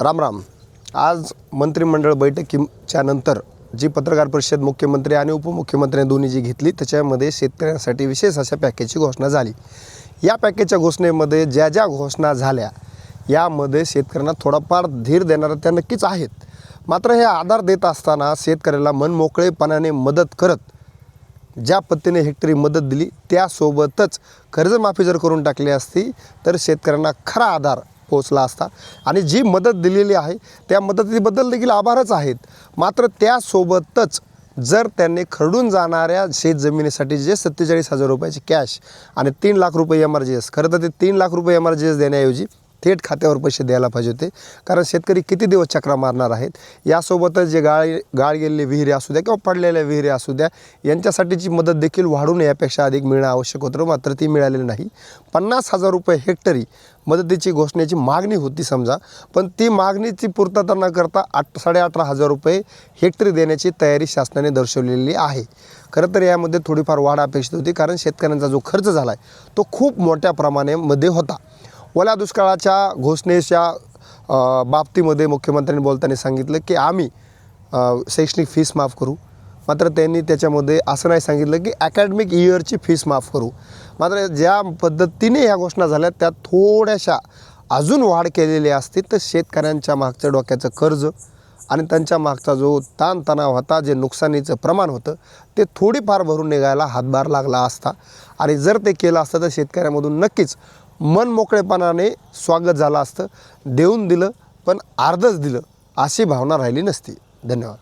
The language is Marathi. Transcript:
राम राम. आज मंत्रिमंडळ बैठकीच्या नंतर जी पत्रकार परिषद मुख्यमंत्री आणि उपमुख्यमंत्र्यांनी दोन्ही जी घेतली त्याच्यामध्ये शेतकऱ्यांसाठी विशेष अशा पॅकेजची घोषणा झाली. या पॅकेजच्या घोषणेमध्ये ज्या ज्या घोषणा झाल्या यामध्ये शेतकऱ्यांना थोडाफार धीर देणाऱ्या त्या नक्कीच आहेत. मात्र हे आधार देत असताना शेतकऱ्याला मनमोकळेपणाने मदत करत ज्या पद्धतीने हेक्टरी मदत दिली त्यासोबतच कर्जमाफी जर करून टाकली असती तर शेतकऱ्यांना खरा आधार पोचला असता. आणि जी मदत दिलेली आहे त्या मदतीबद्दल देखील आभारच आहेत. मात्र त्यासोबतच जर त्यांनी खरडून जाणाऱ्या शेत जमिनीसाठी जे सत्तेचाळीस हजार रुपयाची कॅश आणि तीन लाख रुपये एम आर जी एस खरं तर ते तीन लाख रुपये एम आर जी एस देण्याऐवजी थेट खात्यावर पैसे द्यायला पाहिजे होते. कारण शेतकरी किती दिवस चक्रा मारणार आहेत? यासोबतच जे गाळ गाळ गेलेले विहिरी असू द्या किंवा पडलेल्या विहिरी असू द्या यांच्यासाठीची मदत देखील वाढून यापेक्षा अधिक मिळणं आवश्यक होतं. मात्र ती मिळालेली नाही. पन्नास हजार रुपये हेक्टरी मदतीची घोषणेची मागणी होती समजा. पण ती मागणीची पूर्तता न करता आठ साडे अठरा हजार रुपये हेक्टरी देण्याची तयारी शासनाने दर्शवलेली आहे. खरं तर यामध्ये थोडीफार वाढ अपेक्षित होती. कारण शेतकऱ्यांचा जो खर्च झाला आहे तो खूप मोठ्या प्रमाणामध्ये होता. ओल्या दुष्काळाच्या घोषणेच्या बाबतीमध्ये मुख्यमंत्र्यांनी बोलताना सांगितलं की आम्ही शैक्षणिक फीस माफ करू. मात्र त्यांनी त्याच्यामध्ये असं नाही सांगितलं की अकॅडमिक इयरची फीस माफ करू. मात्र ज्या पद्धतीने ह्या घोषणा झाल्या त्या थोड्याशा अजून वाढ केलेली असते तर शेतकऱ्यांच्या मागचं डोक्याचं कर्ज आणि त्यांच्या मागचा जो ताणतणाव होता जे नुकसानीचं प्रमाण होतं ते थोडीफार भरून निघायला हातभार लागला असता. आणि जर ते केलं असतं तर शेतकऱ्यामधून नक्कीच मन मोकळेपणाने स्वागत झालं असतं. देऊन दिलं पण अर्धच दिलं अशी भावना राहिली नसती. धन्यवाद.